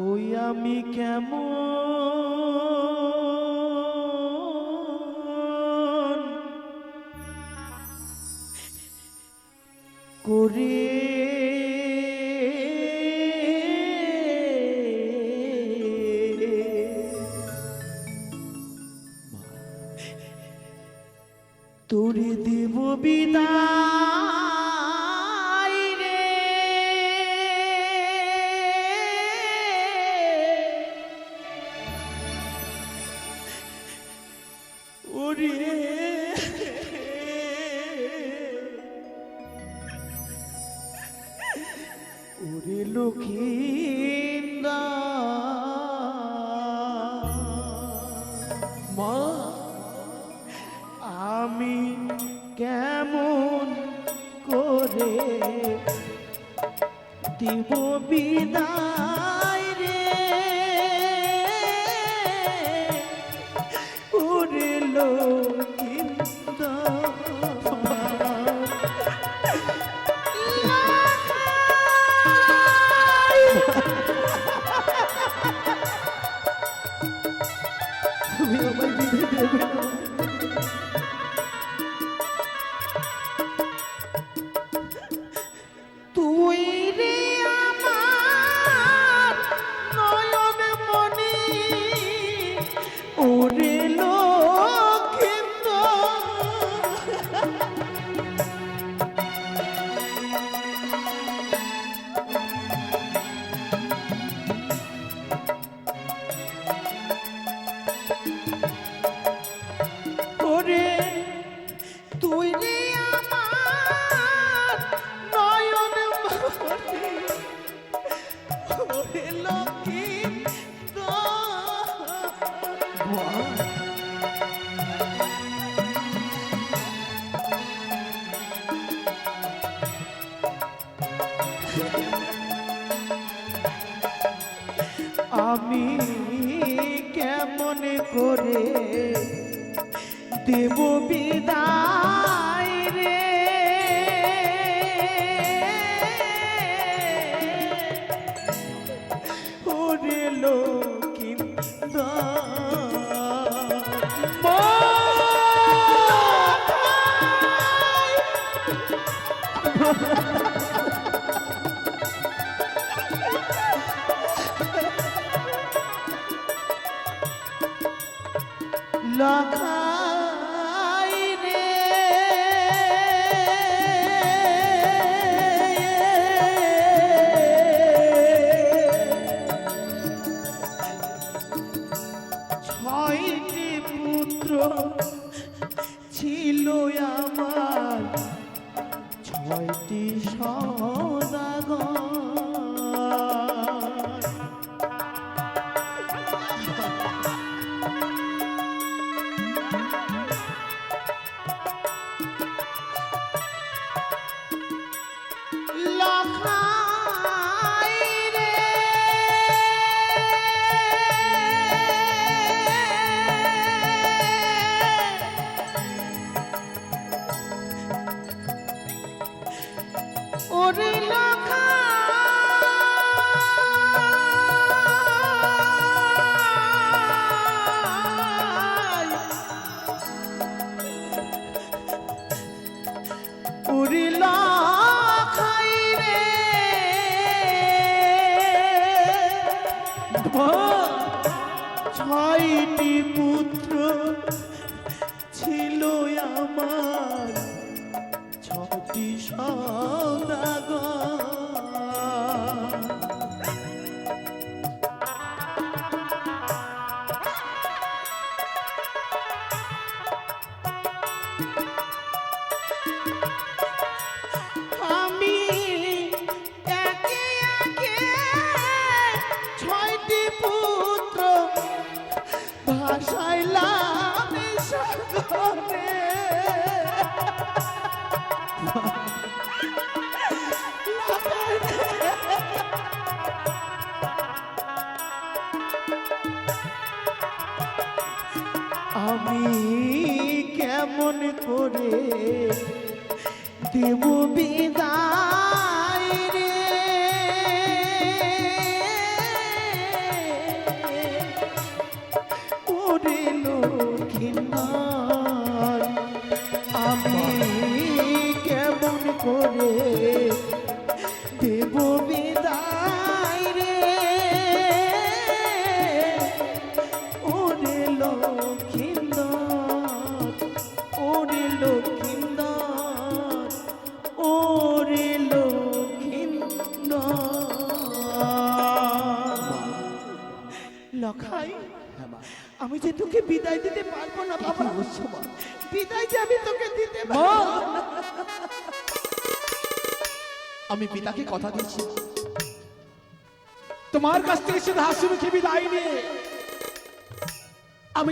ওই আমি কেমন করে? মা আমি কেমন করে দিব বিদায়? করিল কিন্তু Oh, সব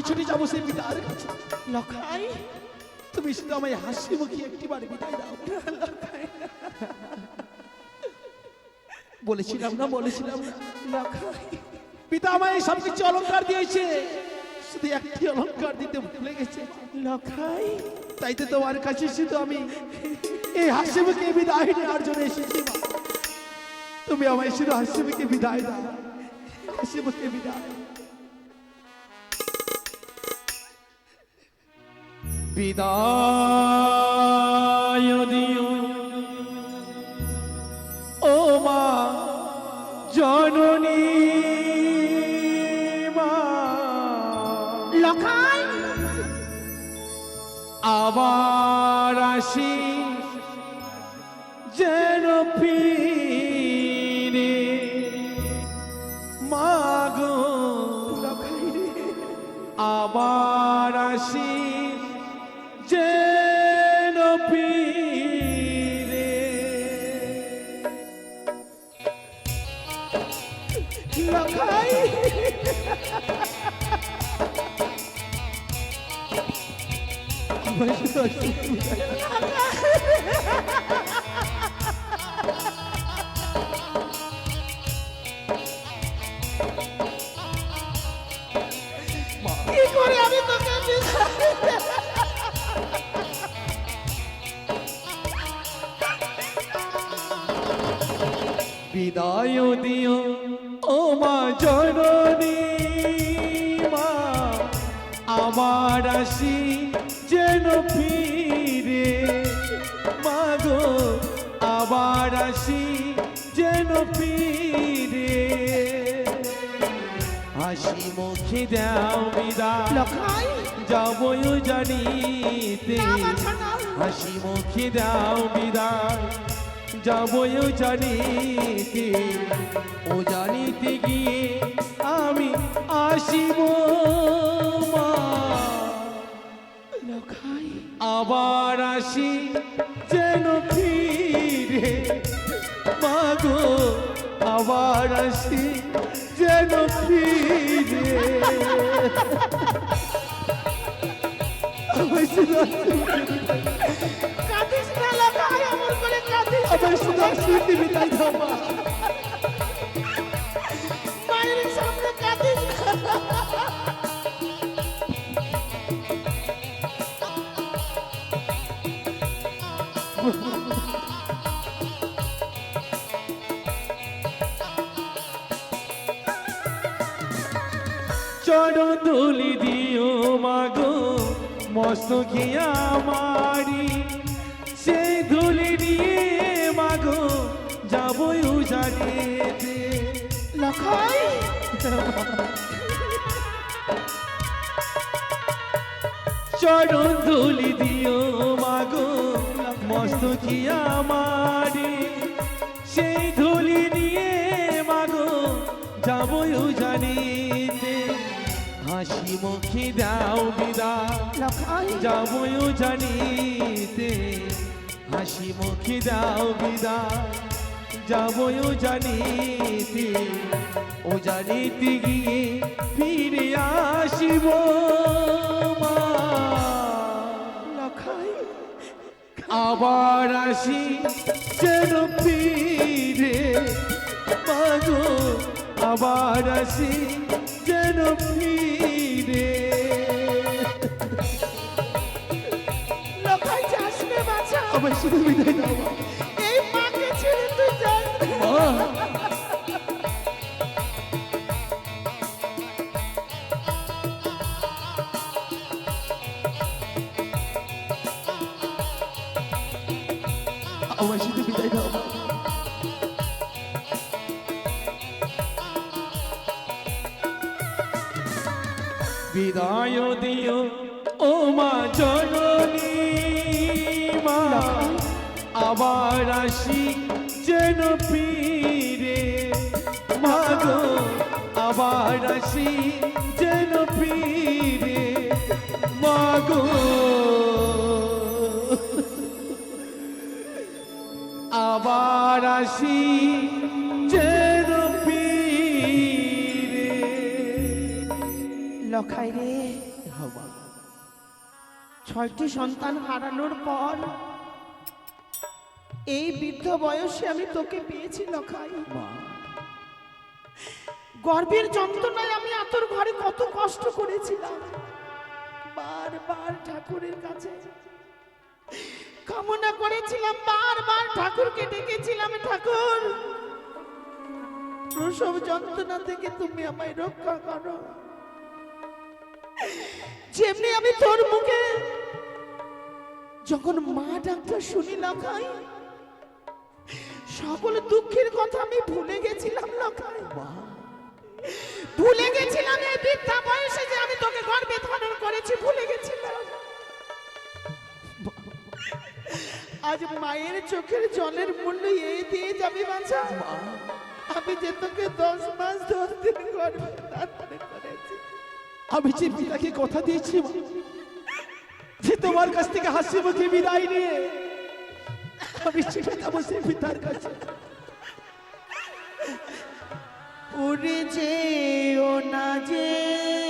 আমি ছুটে যাব সেই পিতার কাছে। লখাই তুমি শুধু আমায় হাসি মুখে একটিবার বিদায় দাও। বলেছিলাম না বলেছিলাম না। লখাই পিতা আমায় সব কিছু অলঙ্কার দিয়েছে। শুধু একটি অলঙ্কার দিতে ভুলে গেছে। লখাই তাই তো তোমার কাছে শুধু আমি এই হাসি মুখে বিদায় নেওয়ার জন্য এসেছি তুমি আমায় শুধু হাসি মুখে বিদায় দাও। হাসি মুখে বিদায়। বিদায়। দিও আমার আসি যেন ফিরে। মাগো আবার আসি যেন ফিরে। হাসি মুখে দাও বিদায় যাবই জানিতে। হাসি মুখে দাও বিদায় যাবই জানিতে। ও জানিতে গিয়ে আমি আসিব মা। লখাই আবার আসি যেন ফিরে। মাগো আবার আসি যেন ফিরে। আমার বলে কাঁদিস না। আমায় মস্ত গিয়া মারি সেই ধুলি দিয়ে মাগো যাবই উজানিতে লখাই। চরণ ধুলি দিও মাগো মস্ত মারি সেই ধুলি দিয়ে মাগো যাবই উজানিতে হাসি মুখে দাও বিদায় লখাই। যাবই জানিতে। হাসি মুখে দাও বিদায় যাবই জানিতে। ও জানিতে গিয়ে ফিরে আসিব মা। লখাই। আবার আসি যেন ফিরে। মাগো আবার আসি যেন ফিরে। আমায় শুধু বিদায় দাও। এই মাকে ছেড়ে তুই আমায় শুধু বিদায় দাও বিদায় দিও। আসি যেন ফিরে। মাগো আবার আসি যেন ফিরে। মাগো আবার আসি যেন ফিরে। লখাই রে, ছয়টি সন্তান হারানোর পর এই বৃদ্ধ বয়সে আমি তোকে পেয়েছি লখাই গর্ভের যন্ত্রণায় আমি আতর ঘরে কত কষ্ট করেছিলাম। বারবার ঠাকুরের কাছে। কামনা করেছিলাম বারবার ঠাকুরকে ডেকেছিলাম ঠাকুর। প্রসব যন্ত্রণা থেকে তুমি আমায় রক্ষা করো। যেমনি আমি তোর মুখে যখন মা ডাক্তার শুনি লখাই সকল দুঃখের কথা আমি ভুলে গেছিলাম লখাই ভুলে গেছিলাম এই বৃদ্ধা বয়সে যে আমি তোকে গর্বে ধারণ করেছি, ভুলে গেছিলাম। আজ মায়ের চোখের জলের মূল্য এই দিয়ে যাবে বাঁচা আমি যে তোকে দশ মাস দিন গর্বে আমি যে পিতাকে কথা দিয়েছি যে তোমার কাছ থেকে হাসি মুখে বিদায় নিয়ে আমি ছুটে যাব সেই পিতার কাছে। উড়ে যেও না যেও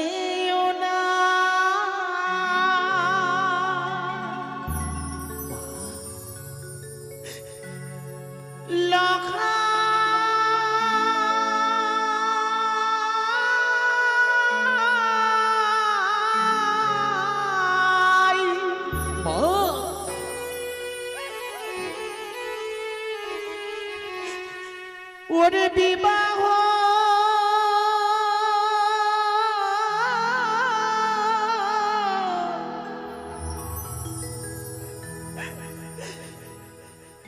ওরে বিবাহ।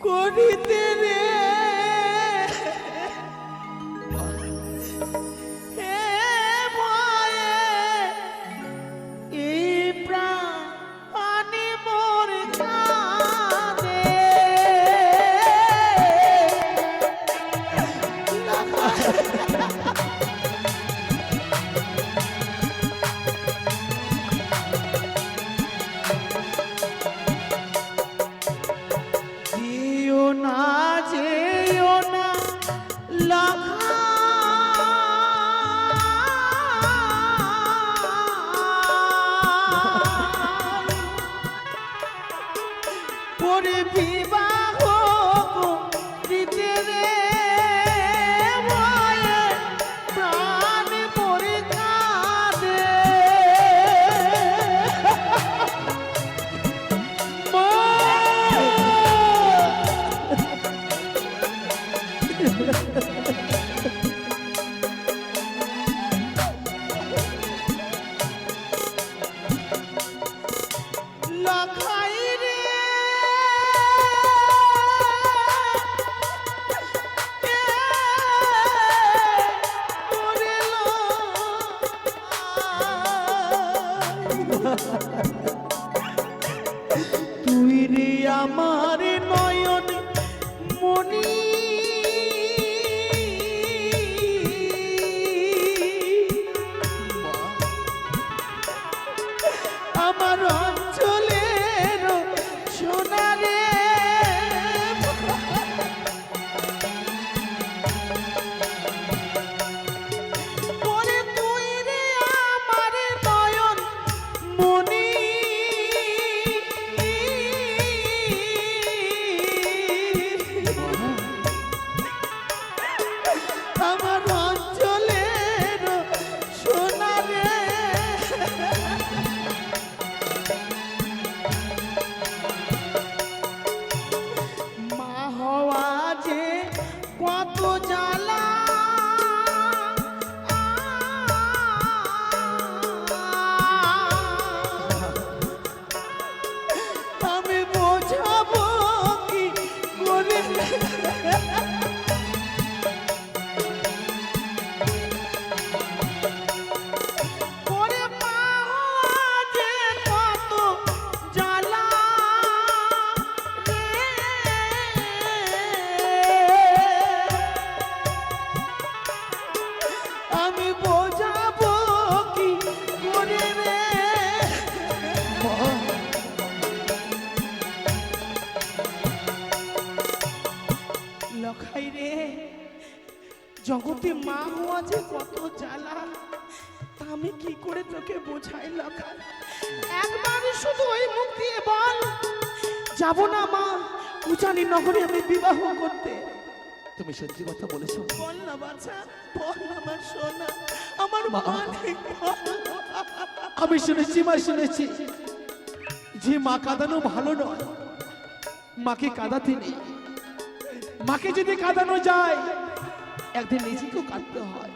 করিতে আমার সত্যি কথা বলেছ? বল না বাচ্চা বল আমার সোনা আমার মা। আমি শুনেছি মা শুনেছি। যে মা কাঁদানো ভালো নয় মাকে কাঁদাতে নেই। মাকে যদি কাঁদানো যায় একদিন নিজেকেও কাঁদতে হয়।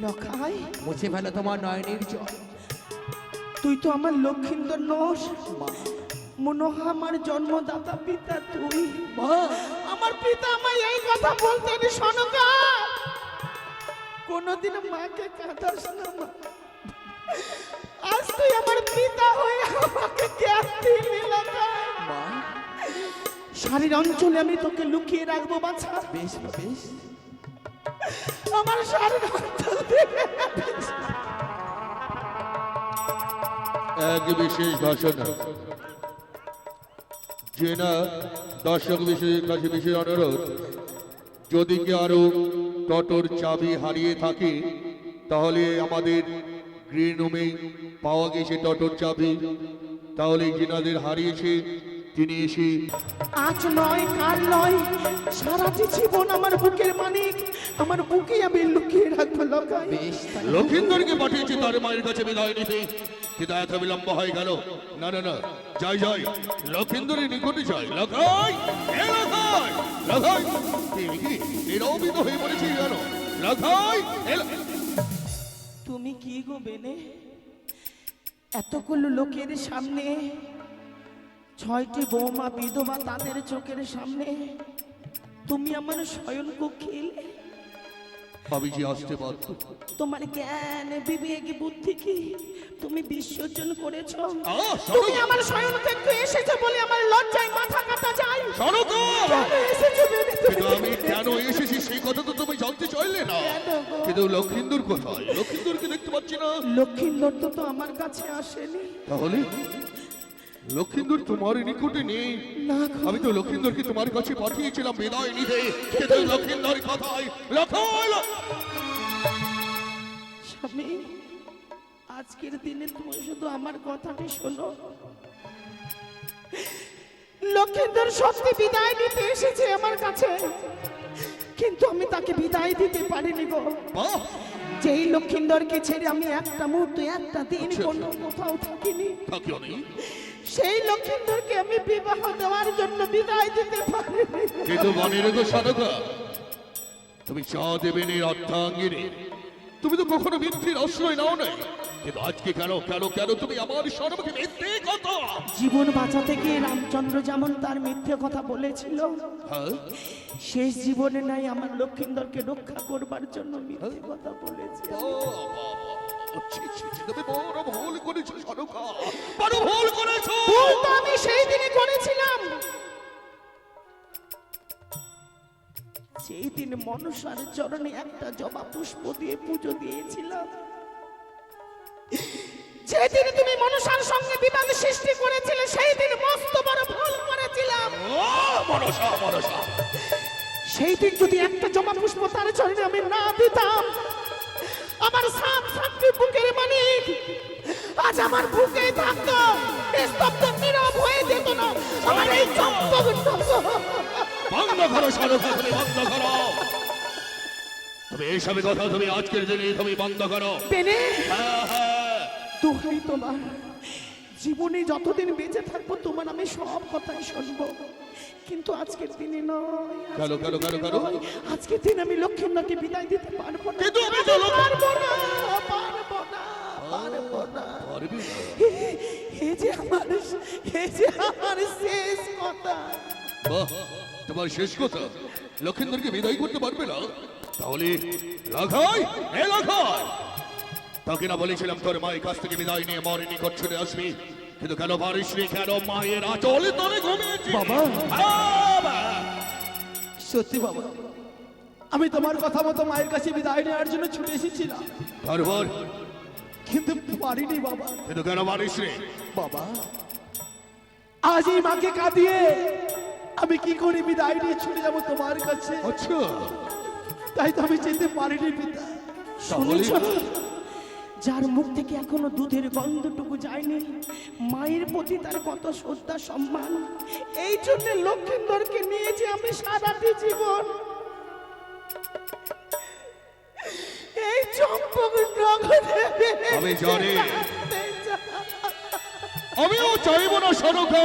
লখাই মুছে ফেলো তোমার নয়নের জল। তুই তো আমার লক্ষিন্দর নস। মা। মনে হয় আমার জন্মদাতা পিতা তুই। মা। আমার পিতা আমায় এই কথা বলতেন শোনকা কোনোদিন মাকে কাঁদাস না মা। আজ তুই আমার পিতা হয়ে আমাকে জ্ঞান দিলি মা। শাড়ির অঞ্চলে আমি তোকে লুকিয়ে রাখব বাছা। বেশ বেশ। আমার শাড়ির অঞ্চল এক বিশেষ ঘোষণা। যে না দর্শক বিশেষ কাছে বিশেষ অনুরোধ যদি কি আরও টটোর চাবি হারিয়ে থাকে তাহলে আমাদের গ্রিন রুমে পাওয়া গেছে টটোর চাবি। তাহলে যেনাদের হারিয়েছে তিনি এসে আজ নয় কাল নয় সারাটি জীবন আমার বুকের মানিক আমার বুকে আমি লুকিয়ে রাখব লকাই লক্ষিন্দরকে পাঠিয়েছে তার মায়ের কাছে বিদায় নিতে। কিন্তু এত বিলম্ব হয়ে গেল। না না না। যাই যাই লক্ষিন্দরের নিকটে যাই লখাই লখাই লখাই কি কি নিরবিত হয়ে পড়েছি জানো? লখাই তুমি কি গো বেনে? এতগুলো লোকের সামনে। ছয়টি বৌমা বিধবা তাদের চোখের সামনে। তুমি আমার শয়ন কক্ষে যে আসতে বাধ্য তোমার জ্ঞান বিবেক বুদ্ধি কি? তুমি বিসর্জন করেছ। তুমি আমার শয়ন কক্ষে এসেছ বলে আমার লজ্জায় মাথা কাটা যায়। শোনো তো! কিন্তু আমি কেন এসেছি সেই কথা তো তুমি জানতে চাইলে না? কিন্তু লক্ষিন্দর কোথায় লক্ষিন্দরকে দেখতে পাচ্ছি না। লক্ষ্মীন্দর তো তো আমার কাছে আসেনি। তাহলে? লক্ষিন্দর তোমার নিকটে নেই। না আমি তো লক্ষিন্দরকে তোমার কাছে পাঠিয়েছিলাম বিদায় নিতে। কিন্তু লক্ষিন্দর কথায় লক্ষণ স্বামী আজকের দিনে তুমি শুধু আমার কথাটি শোনো। লক্ষেন্দর সত্যি বিদায় নিতে এসেছে আমার কাছে। কিন্তু আমি তাকে বিদায় দিতে পারিনি গো। যেই লক্ষিন্দরকে ছেড়ে আমি একটা মুহূর্ত একটা দিন আচ্ছা, কোনো কোথাও থাকিনি। থাকিও নেই সেই লক্ষিন্দরকে আমি বিবাহ দেওয়ার জন্য বিদায় দিতে পারিনি কিন্তু মনে রেখো সাধকা তুমি চা দেবেনের অর্থাঙ্গিনী তুমি তো কখনো মিথ্যের আশ্রয় নাও নাই। কিন্তু আজকে কেন কেন কেন তুমি আমার সর্বকে মিথ্যে কথা? জীবন বাঁচাতে গিয়ে রামচন্দ্র যেমন তার মিথ্যে কথা বলেছিল হ্যাঁ? শেষ জীবনে নাই আমার লক্ষিন্দরকে রক্ষা করবার জন্য মিথ্যে কথা বলেছে। বাবা, ছি, ছি, ছি, তুমি বড় ভুল করেছ সাধকা বড় ভুল করেছ। ভুল তো আমি সেই দিনে করেছিলাম। সেই দিন মনসার চরণে একটা জবা পুষ্প দিয়ে পুজো দিয়েছিলাম যেদিন তুমি মনসার সঙ্গে বিবাদ সৃষ্টি করেছিলে সেই দিন মস্ত বড় ভুল করেছিলাম। সেই দিন যদি একটা জমা পুষ্প তার চরণে আমি না দিতাম আমার সাত সাতটি বুকের মানিক আজ আমার বুকে থাকতো স্তব্ধ নীরব হয়ে যেত না আমার এই চম্পক বন্ধ করো সাধকা তুমি বন্ধ করো। তুমি এইসব কথা তুমি আজকের দিনে তুমি বন্ধ করো। পেনে হ্যাঁ হ্যাঁ। দোহাই তোমার। জীবনে যতদিন বেঁচে থাকব তোমার আমি সব কথাই শুনব। কিন্তু আজকের দিনে নয় আজকের দিন আমি লক্ষ্মীনাথকে বিদায় দিতে পারব না। কিন্তু আমি তো পারব না পারব না পারব না। পারবি এ- এ যে আমার এ যে আমার শেষ কথা। বাহ তোমার শেষ কথা? লক্ষিন্দরকে বিদায় করতে পারবে না? তাহলে লাখাই এ লাখাই তাকে না বলেছিলাম তোর মায়ের কাছ থেকে বিদায় নিয়ে মরে নিকট ছুটে আসবি। কিন্তু কেন পারিস নি কেন মায়ের আচলে তোরে ঘুমিয়েছি? বাবা। সত্যি বাবা আমি তোমার কথা মতো মায়ের কাছে বিদায় নেওয়ার জন্য ছুটে এসেছিলাম। তারপর কিন্তু পারিনি বাবা। কিন্তু কেন পারিস রে বাবা আজ এই মাকে কাঁদিয়ে আমি কি করে বিদায় নিয়ে ছুটে যাব তোমার কাছে? আচ্ছা। তাই তো আমি যেতে পারিনি পিতা। শুনেছ? যার মুখ থেকে এখনও দুধের গন্ধটুকু যায়নি মায়ের প্রতি তার কত শ্রদ্ধা সম্মান এই জন্য লক্ষ্মীন্দরকে নিয়েছি আমি সারাটি জীবন এই চম্পক নগরে আমি জানি। আমিও চাইব না সরকা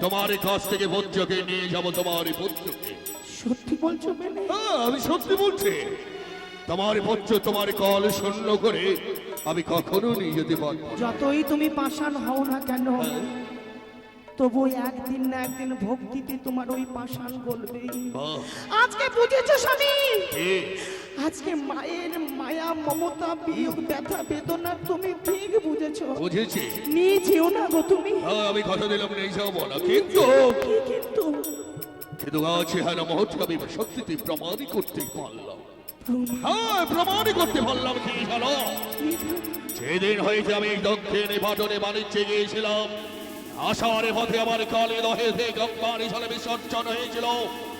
তোমার কাছ থেকে ভোজ্যকে নিয়ে যাব তোমার পুত্রকে সত্যি বলছো হ্যাঁ আমি সত্যি বলছি। তোমার ভোজ্য তোমার কল শূন্য করে আমি কখনো নিয়ে যেতে পারব যতই তুমি পাষাণ হও না কেন তবু একদিন না একদিন ভক্তিতে তোমার ওই পাষাণ বলবে। আজকে বুঝেছ স্বামী? আজকে মায়ের মায়া মমতা বিয়োগ ব্যথা বেদনা তুমি ঠিক বুঝেছ। বুঝেছি। নিয়ে যেও না গো তুমি। হ্যাঁ আমি কথা দিলাম নেই যাব না কিন্তু কিন্তু কিন্তু আছে হ্যাঁ মুহূর্তে আমি সত্যিতে প্রমাণই করতে পারলাম। হ্যাঁ করতে পারলাম কি জানো সেদিন হয়েছে আমি দক্ষিণে পাটনে বাণিজ্যে গিয়েছিলাম আসার পথে আমার কালে দহেতে গঙ্গার জলে বিসর্জন হয়েছিল।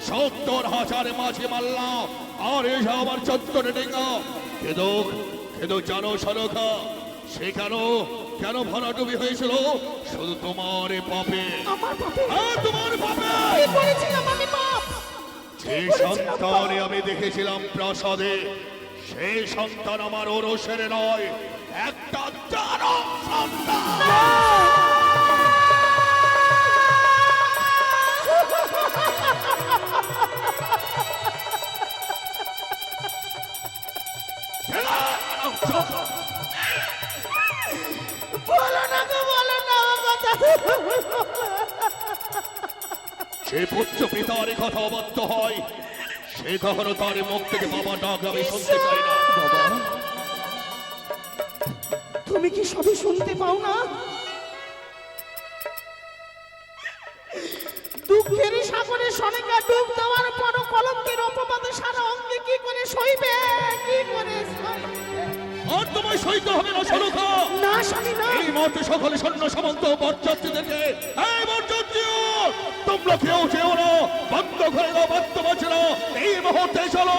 সত্তর হাজার মাঝে মারলাম আর এসে আমার চত্বরে ডেঙ্গা। কিন্তু কিন্তু জানো সরখা সে কেন কেন ভরাডুবি হয়েছিল? শুধু তোমার পাপে। আমার পাপে। হ্যাঁ তোমার পাপে। সেই সন্তানে আমি দেখেছিলাম প্রাসাদে, সেই সন্তান আমার ওরসের নয়, একটা দানব সন্তান। বলো না গো, বলো না কথা। সে পুত্র পিতার কথা অবাধ্য হয়। সে কখনো তার মুখ থেকে বাবা ডাক আমি শুনতে চাই না। বাবা তুমি কি সবই শুনতে পাও না? দুঃখের সাগরে সনেকা ডুব দেওয়ার পর কলঙ্কের অপবাদে সারা অঙ্গে কি করে সইবে? কি করে আর তোমায় সইতে হবে না সরকা না স্বামী না। এই মুহূর্তে সকলে সৈন্য সামন্ত বরযাত্রী দেখে এই বরযাত্রী! যেও না। এই মুহূর্তে চলো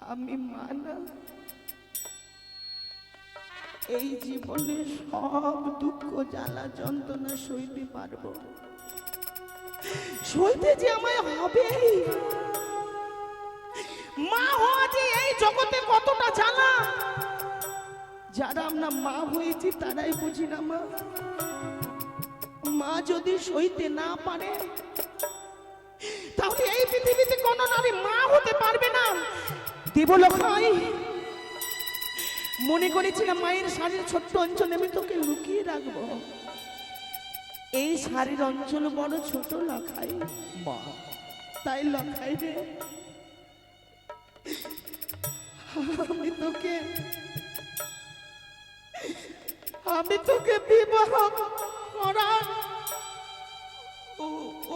আমি মানা। এই জীবনে সব দুঃখ, জ্বালা, যন্ত্রণা সইতে পারব। সইতে যে আমায় হবে। মা হওয়া যে যারা মা হয়েছি তারাই বুঝি না মা। মা যদি সইতে না পারে তাহলে এই পৃথিবীতে কোন নারী মা হতে পারবে না। দেবলখাই মনে করেছিলাম মায়ের শাড়ির ছোট্ট অঞ্চলে আমি তোকে লুকিয়ে রাখব। এই শাড়ির অঞ্চল বড় ছোট লখাই। মা। তাই লখাই রে। আমি তোকে আমি তোকে বিবাহ করার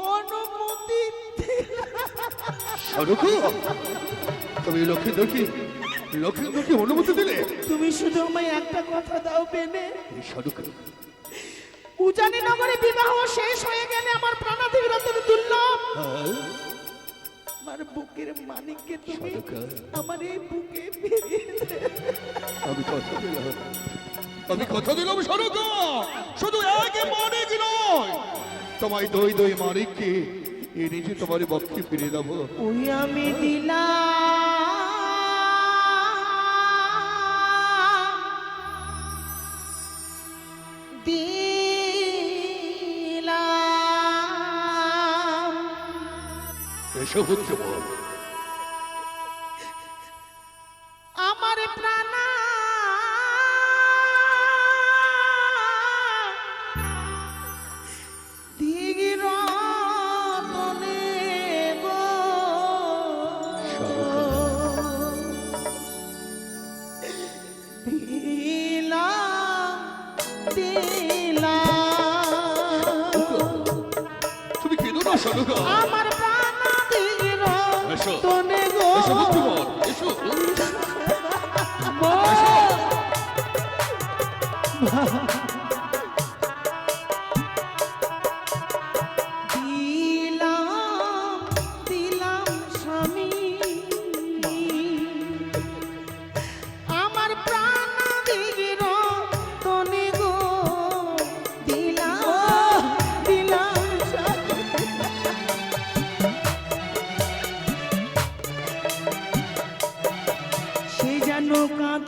অনুমতি তুমি লক্ষ্মী দেখি লক্ষ্মী দেখি অনুমতি দিলে? তুমি শুধু আমায় একটা কথা দাও এই সরকু উজানি নগরে বিবাহ শেষ হয়ে গেলে আমার প্রাণাধিক রতন দুর্লভ। আমার বুকের মানিককে তুমি আমার এই বুকে ফিরিয়ে আমি কথা দিলাম। আমি কথা দিলাম সরকা শুধু একে মানিক নয়। তোমায় দই দই মানিককে এ নিজে তোমার বক্ষে ফিরে দেবো। ওই আমি দিলাম দিলাম। এসব হচ্ছে বল।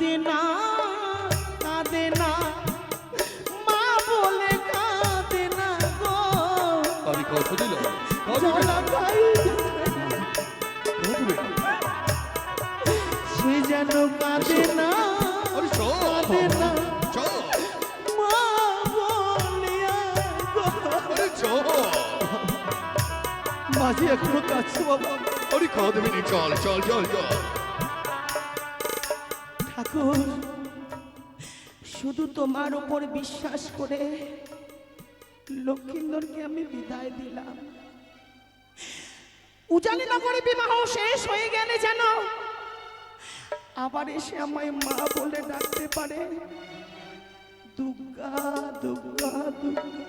কাঁদে না কাঁদে না। মা বলে কাঁদে না গো। সে যেন কাঁদে না কাঁদে না। মা বলে। মাঝি এখনও কাছে বাবা। আরে কাঁদবে না, চল চল চল চল। ঠাকুর শুধু তোমার উপর বিশ্বাস করে লক্ষ্মীন্দরকে আমি বিদায় দিলাম। উজানি নগরে বিবাহ শেষ হয়ে গেলে যেন আবার এসে আমায় মা বলে ডাকতে পারে। দুর্গা দুর্গা দুর্গা